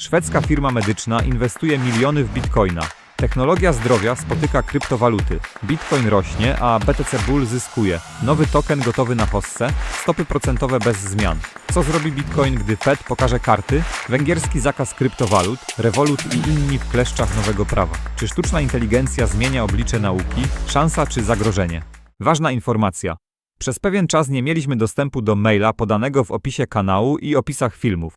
Szwedzka firma medyczna inwestuje miliony w bitcoina. Technologia zdrowia spotyka kryptowaluty. Bitcoin rośnie, a BTC Bull zyskuje. Nowy token gotowy na hossę, stopy procentowe bez zmian. Co zrobi Bitcoin, gdy Fed pokaże karty? Węgierski zakaz kryptowalut, Revolut i inni w kleszczach nowego prawa. Czy sztuczna inteligencja zmienia oblicze nauki? Szansa czy zagrożenie? Ważna informacja. Przez pewien czas nie mieliśmy dostępu do maila podanego w opisie kanału i opisach filmów.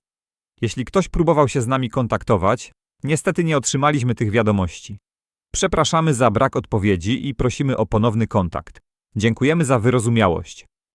Jeśli ktoś próbował się z nami kontaktować, niestety nie otrzymaliśmy tych wiadomości. Przepraszamy za brak odpowiedzi i prosimy o ponowny kontakt. Dziękujemy za wyrozumiałość.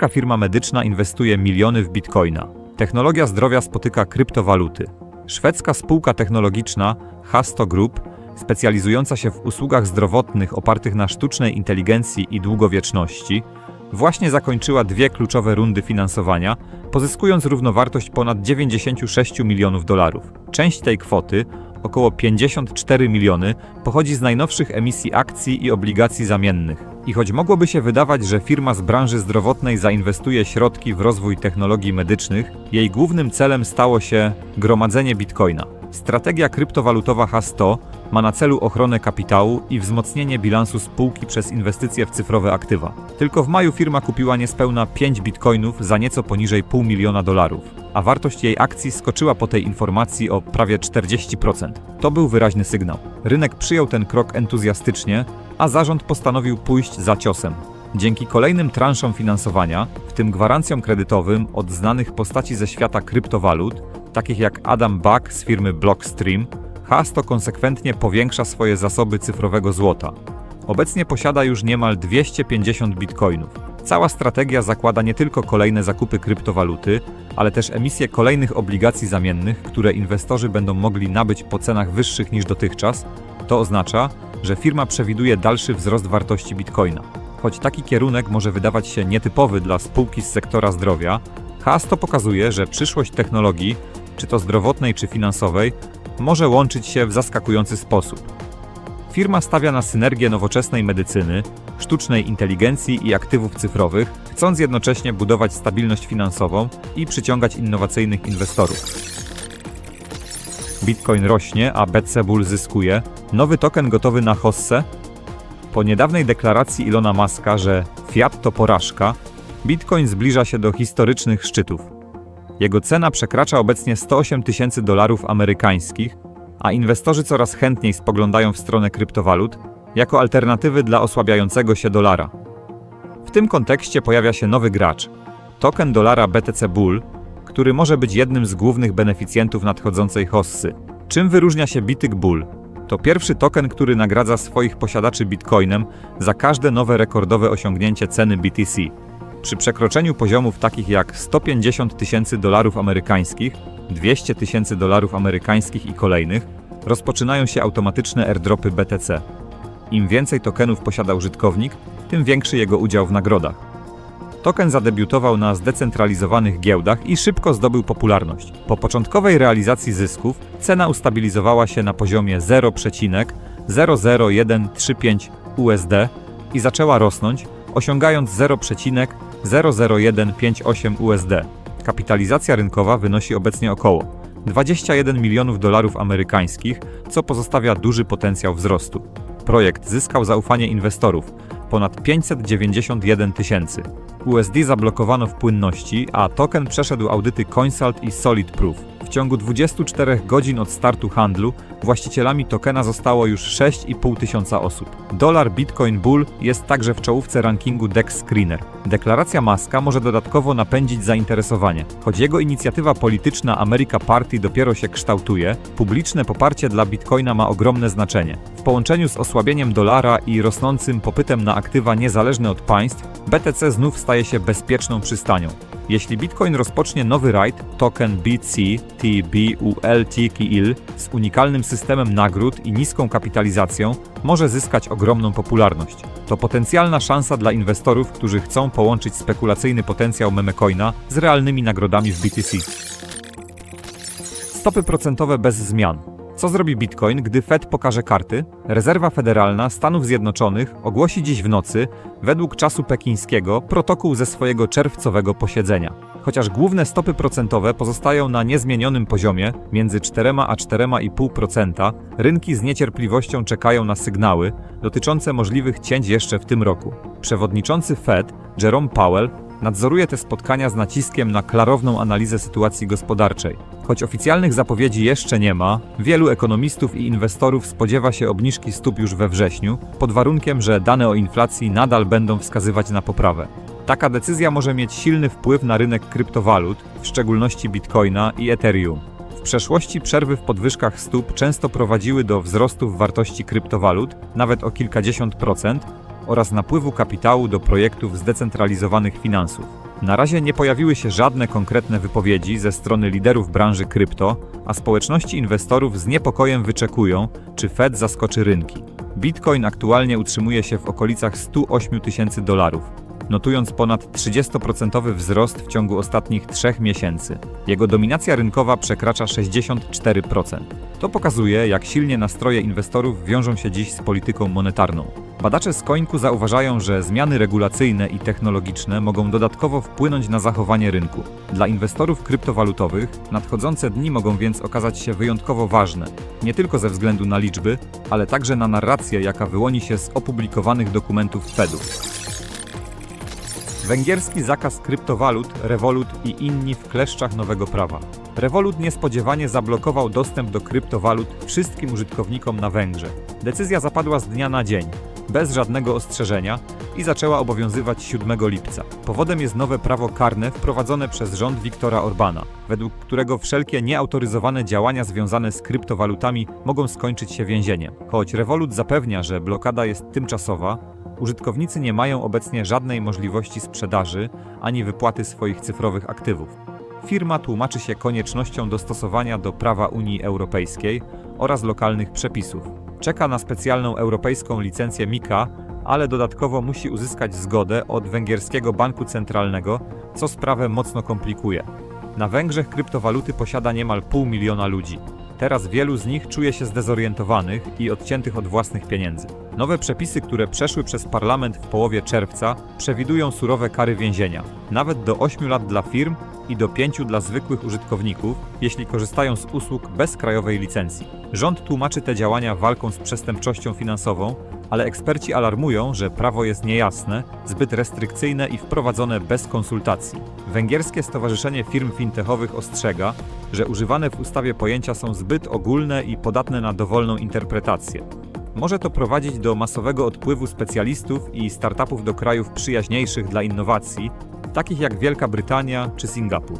Szwedzka firma medyczna inwestuje miliony w bitcoina. Technologia zdrowia spotyka kryptowaluty. Szwedzka spółka technologiczna Hasto Group, specjalizująca się w usługach zdrowotnych opartych na sztucznej inteligencji i długowieczności, właśnie zakończyła dwie kluczowe rundy finansowania, pozyskując równowartość ponad 96 milionów dolarów. Część tej kwoty, około 54 miliony, pochodzi z najnowszych emisji akcji i obligacji zamiennych. I choć mogłoby się wydawać, że firma z branży zdrowotnej zainwestuje środki w rozwój technologii medycznych, jej głównym celem stało się gromadzenie bitcoina. Strategia kryptowalutowa H100 ma na celu ochronę kapitału i wzmocnienie bilansu spółki przez inwestycje w cyfrowe aktywa. Tylko w maju firma kupiła niespełna 5 bitcoinów za nieco poniżej pół miliona dolarów, a wartość jej akcji skoczyła po tej informacji o prawie 40%. To był wyraźny sygnał. Rynek przyjął ten krok entuzjastycznie, a zarząd postanowił pójść za ciosem. Dzięki kolejnym transzom finansowania, w tym gwarancjom kredytowym od znanych postaci ze świata kryptowalut, takich jak Adam Buck z firmy Blockstream, Hasto konsekwentnie powiększa swoje zasoby cyfrowego złota. Obecnie posiada już niemal 250 bitcoinów. Cała strategia zakłada nie tylko kolejne zakupy kryptowaluty, ale też emisję kolejnych obligacji zamiennych, które inwestorzy będą mogli nabyć po cenach wyższych niż dotychczas. To oznacza, że firma przewiduje dalszy wzrost wartości bitcoina. Choć taki kierunek może wydawać się nietypowy dla spółki z sektora zdrowia, Hasto pokazuje, że przyszłość technologii, czy to zdrowotnej, czy finansowej, może łączyć się w zaskakujący sposób. Firma stawia na synergię nowoczesnej medycyny, sztucznej inteligencji i aktywów cyfrowych, chcąc jednocześnie budować stabilność finansową i przyciągać innowacyjnych inwestorów. Bitcoin rośnie, a BTC Bull zyskuje. Nowy token gotowy na hossę? Po niedawnej deklaracji Ilona Maska, że fiat to porażka, Bitcoin zbliża się do historycznych szczytów. Jego cena przekracza obecnie 108 tysięcy dolarów amerykańskich, a inwestorzy coraz chętniej spoglądają w stronę kryptowalut jako alternatywy dla osłabiającego się dolara. W tym kontekście pojawia się nowy gracz token dolara BTC Bull, który może być jednym z głównych beneficjentów nadchodzącej hossy. Czym wyróżnia się Bityk Bull? To pierwszy token, który nagradza swoich posiadaczy bitcoinem za każde nowe rekordowe osiągnięcie ceny BTC. Przy przekroczeniu poziomów takich jak 150 tysięcy dolarów amerykańskich, 200 tysięcy dolarów amerykańskich i kolejnych, rozpoczynają się automatyczne airdropy BTC. Im więcej tokenów posiada użytkownik, tym większy jego udział w nagrodach. Token zadebiutował na zdecentralizowanych giełdach i szybko zdobył popularność. Po początkowej realizacji zysków cena ustabilizowała się na poziomie 0,00135 USD i zaczęła rosnąć, osiągając 0,00158 USD. Kapitalizacja rynkowa wynosi obecnie około 21 milionów dolarów amerykańskich, co pozostawia duży potencjał wzrostu. Projekt zyskał zaufanie inwestorów, ponad 591 tysięcy. USD zablokowano w płynności, a token przeszedł audyty CoinSalt i Solid Proof. W ciągu 24 godzin od startu handlu właścicielami tokena zostało już 6,5 tysiąca osób. Dolar Bitcoin Bull jest także w czołówce rankingu Dex Screener. Deklaracja Maska może dodatkowo napędzić zainteresowanie. Choć jego inicjatywa polityczna America Party dopiero się kształtuje, publiczne poparcie dla Bitcoina ma ogromne znaczenie. W połączeniu z osłabieniem dolara i rosnącym popytem na aktywa niezależne od państw, BTC znów staje się bezpieczną przystanią. Jeśli Bitcoin rozpocznie nowy rajd, token BC TBULTKIL z unikalnym systemem nagród i niską kapitalizacją może zyskać ogromną popularność. To potencjalna szansa dla inwestorów, którzy chcą połączyć spekulacyjny potencjał memecoina z realnymi nagrodami w BTC. Stopy procentowe bez zmian. Co zrobi Bitcoin, gdy Fed pokaże karty? Rezerwa Federalna Stanów Zjednoczonych ogłosi dziś w nocy, według czasu pekińskiego, protokół ze swojego czerwcowego posiedzenia. Chociaż główne stopy procentowe pozostają na niezmienionym poziomie między 4 a 4,5%, rynki z niecierpliwością czekają na sygnały dotyczące możliwych cięć jeszcze w tym roku. Przewodniczący Fed, Jerome Powell, nadzoruje te spotkania z naciskiem na klarowną analizę sytuacji gospodarczej. Choć oficjalnych zapowiedzi jeszcze nie ma, wielu ekonomistów i inwestorów spodziewa się obniżki stóp już we wrześniu, pod warunkiem, że dane o inflacji nadal będą wskazywać na poprawę. Taka decyzja może mieć silny wpływ na rynek kryptowalut, w szczególności bitcoina i Ethereum. W przeszłości przerwy w podwyżkach stóp często prowadziły do wzrostów wartości kryptowalut, nawet o kilkadziesiąt procent, oraz napływu kapitału do projektów zdecentralizowanych finansów. Na razie nie pojawiły się żadne konkretne wypowiedzi ze strony liderów branży krypto, a społeczności inwestorów z niepokojem wyczekują, czy Fed zaskoczy rynki. Bitcoin aktualnie utrzymuje się w okolicach 108 tysięcy dolarów, notując ponad 30% wzrost w ciągu ostatnich trzech miesięcy. Jego dominacja rynkowa przekracza 64%. To pokazuje, jak silnie nastroje inwestorów wiążą się dziś z polityką monetarną. Badacze z Coinku zauważają, że zmiany regulacyjne i technologiczne mogą dodatkowo wpłynąć na zachowanie rynku. Dla inwestorów kryptowalutowych nadchodzące dni mogą więc okazać się wyjątkowo ważne, nie tylko ze względu na liczby, ale także na narrację, jaka wyłoni się z opublikowanych dokumentów Fedu. Węgierski zakaz kryptowalut, Revolut i inni w kleszczach nowego prawa. Revolut niespodziewanie zablokował dostęp do kryptowalut wszystkim użytkownikom na Węgrzech. Decyzja zapadła z dnia na dzień, bez żadnego ostrzeżenia i zaczęła obowiązywać 7 lipca. Powodem jest nowe prawo karne wprowadzone przez rząd Viktora Orbana, według którego wszelkie nieautoryzowane działania związane z kryptowalutami mogą skończyć się więzieniem. Choć Revolut zapewnia, że blokada jest tymczasowa, użytkownicy nie mają obecnie żadnej możliwości sprzedaży ani wypłaty swoich cyfrowych aktywów. Firma tłumaczy się koniecznością dostosowania do prawa Unii Europejskiej oraz lokalnych przepisów. Czeka na specjalną europejską licencję MiCA, ale dodatkowo musi uzyskać zgodę od węgierskiego banku centralnego, co sprawę mocno komplikuje. Na Węgrzech kryptowaluty posiada niemal pół miliona ludzi. Teraz wielu z nich czuje się zdezorientowanych i odciętych od własnych pieniędzy. Nowe przepisy, które przeszły przez parlament w połowie czerwca, przewidują surowe kary więzienia, nawet do 8 lat dla firm i do 5 dla zwykłych użytkowników, jeśli korzystają z usług bez krajowej licencji. Rząd tłumaczy te działania walką z przestępczością finansową, ale eksperci alarmują, że prawo jest niejasne, zbyt restrykcyjne i wprowadzone bez konsultacji. Węgierskie Stowarzyszenie Firm Fintechowych ostrzega, że używane w ustawie pojęcia są zbyt ogólne i podatne na dowolną interpretację. Może to prowadzić do masowego odpływu specjalistów i startupów do krajów przyjaźniejszych dla innowacji, takich jak Wielka Brytania czy Singapur.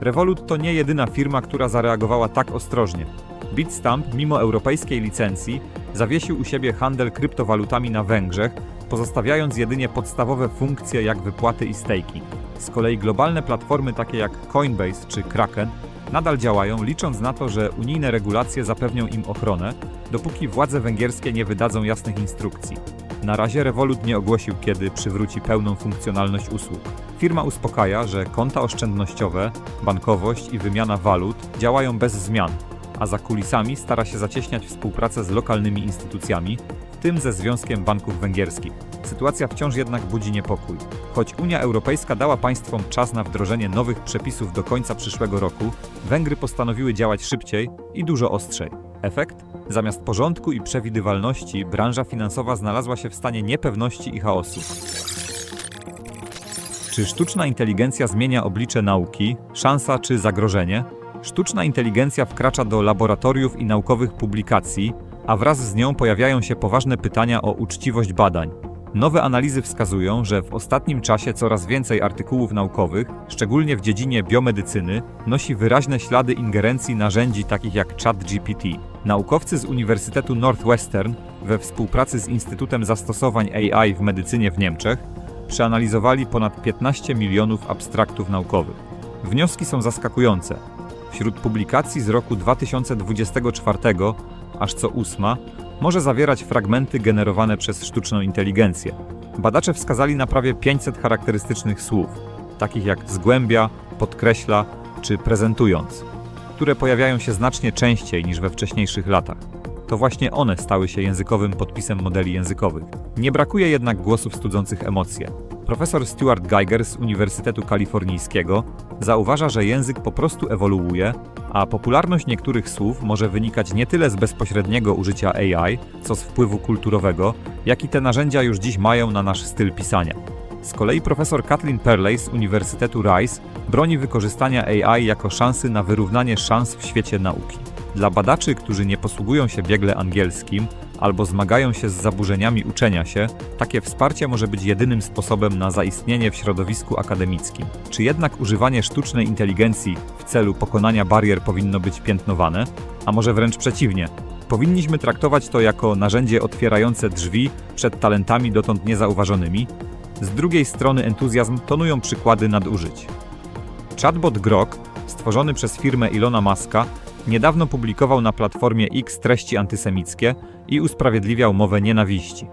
Revolut to nie jedyna firma, która zareagowała tak ostrożnie. Bitstamp, mimo europejskiej licencji, zawiesił u siebie handel kryptowalutami na Węgrzech, pozostawiając jedynie podstawowe funkcje jak wypłaty i staking. Z kolei globalne platformy takie jak Coinbase czy Kraken nadal działają, licząc na to, że unijne regulacje zapewnią im ochronę, dopóki władze węgierskie nie wydadzą jasnych instrukcji. Na razie Revolut nie ogłosił, kiedy przywróci pełną funkcjonalność usług. Firma uspokaja, że konta oszczędnościowe, bankowość i wymiana walut działają bez zmian, a za kulisami stara się zacieśniać współpracę z lokalnymi instytucjami, w tym ze Związkiem Banków Węgierskich. Sytuacja wciąż jednak budzi niepokój. Choć Unia Europejska dała państwom czas na wdrożenie nowych przepisów do końca przyszłego roku, Węgry postanowiły działać szybciej i dużo ostrzej. Efekt? Zamiast porządku i przewidywalności, branża finansowa znalazła się w stanie niepewności i chaosu. Czy sztuczna inteligencja zmienia oblicze nauki, szansa czy zagrożenie? Sztuczna inteligencja wkracza do laboratoriów i naukowych publikacji, a wraz z nią pojawiają się poważne pytania o uczciwość badań. Nowe analizy wskazują, że w ostatnim czasie coraz więcej artykułów naukowych, szczególnie w dziedzinie biomedycyny, nosi wyraźne ślady ingerencji narzędzi takich jak ChatGPT. Naukowcy z Uniwersytetu Northwestern we współpracy z Instytutem Zastosowań AI w Medycynie w Niemczech przeanalizowali ponad 15 milionów abstraktów naukowych. Wnioski są zaskakujące. Wśród publikacji z roku 2024 aż co ósma może zawierać fragmenty generowane przez sztuczną inteligencję. Badacze wskazali na prawie 500 charakterystycznych słów, takich jak zgłębia, podkreśla czy prezentując, które pojawiają się znacznie częściej niż we wcześniejszych latach. To właśnie one stały się językowym podpisem modeli językowych. Nie brakuje jednak głosów studzących emocje. Profesor Stuart Geiger z Uniwersytetu Kalifornijskiego zauważa, że język po prostu ewoluuje, a popularność niektórych słów może wynikać nie tyle z bezpośredniego użycia AI, co z wpływu kulturowego, jaki te narzędzia już dziś mają na nasz styl pisania. Z kolei profesor Kathleen Perley z Uniwersytetu Rice broni wykorzystania AI jako szansy na wyrównanie szans w świecie nauki. Dla badaczy, którzy nie posługują się biegle angielskim albo zmagają się z zaburzeniami uczenia się, takie wsparcie może być jedynym sposobem na zaistnienie w środowisku akademickim. Czy jednak używanie sztucznej inteligencji w celu pokonania barier powinno być piętnowane? A może wręcz przeciwnie? Powinniśmy traktować to jako narzędzie otwierające drzwi przed talentami dotąd niezauważonymi? Z drugiej strony entuzjazm tonują przykłady nadużyć. Chatbot Grok, stworzony przez firmę Ilona Maska, niedawno publikował na platformie X treści antysemickie i usprawiedliwiał mowę nienawiści.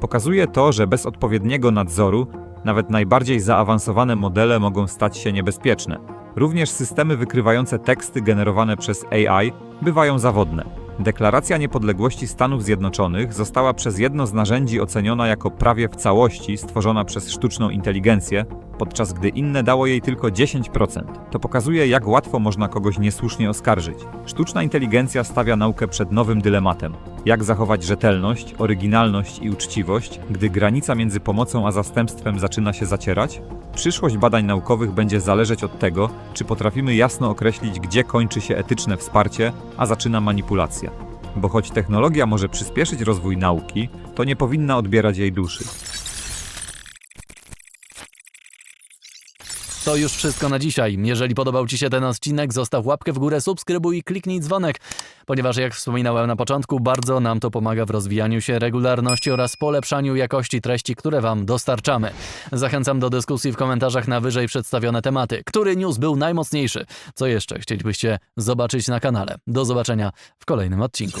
Pokazuje to, że bez odpowiedniego nadzoru nawet najbardziej zaawansowane modele mogą stać się niebezpieczne. Również systemy wykrywające teksty generowane przez AI bywają zawodne. Deklaracja niepodległości Stanów Zjednoczonych została przez jedno z narzędzi oceniona jako prawie w całości stworzona przez sztuczną inteligencję, podczas gdy inne dało jej tylko 10%. To pokazuje, jak łatwo można kogoś niesłusznie oskarżyć. Sztuczna inteligencja stawia naukę przed nowym dylematem. Jak zachować rzetelność, oryginalność i uczciwość, gdy granica między pomocą a zastępstwem zaczyna się zacierać? Przyszłość badań naukowych będzie zależeć od tego, czy potrafimy jasno określić, gdzie kończy się etyczne wsparcie, a zaczyna manipulacja. Bo choć technologia może przyspieszyć rozwój nauki, to nie powinna odbierać jej duszy. To już wszystko na dzisiaj. Jeżeli podobał Ci się ten odcinek, zostaw łapkę w górę, subskrybuj i kliknij dzwonek, ponieważ jak wspominałem na początku, bardzo nam to pomaga w rozwijaniu się regularności oraz polepszaniu jakości treści, które Wam dostarczamy. Zachęcam do dyskusji w komentarzach na wyżej przedstawione tematy. Który news był najmocniejszy? Co jeszcze chcielibyście zobaczyć na kanale? Do zobaczenia w kolejnym odcinku.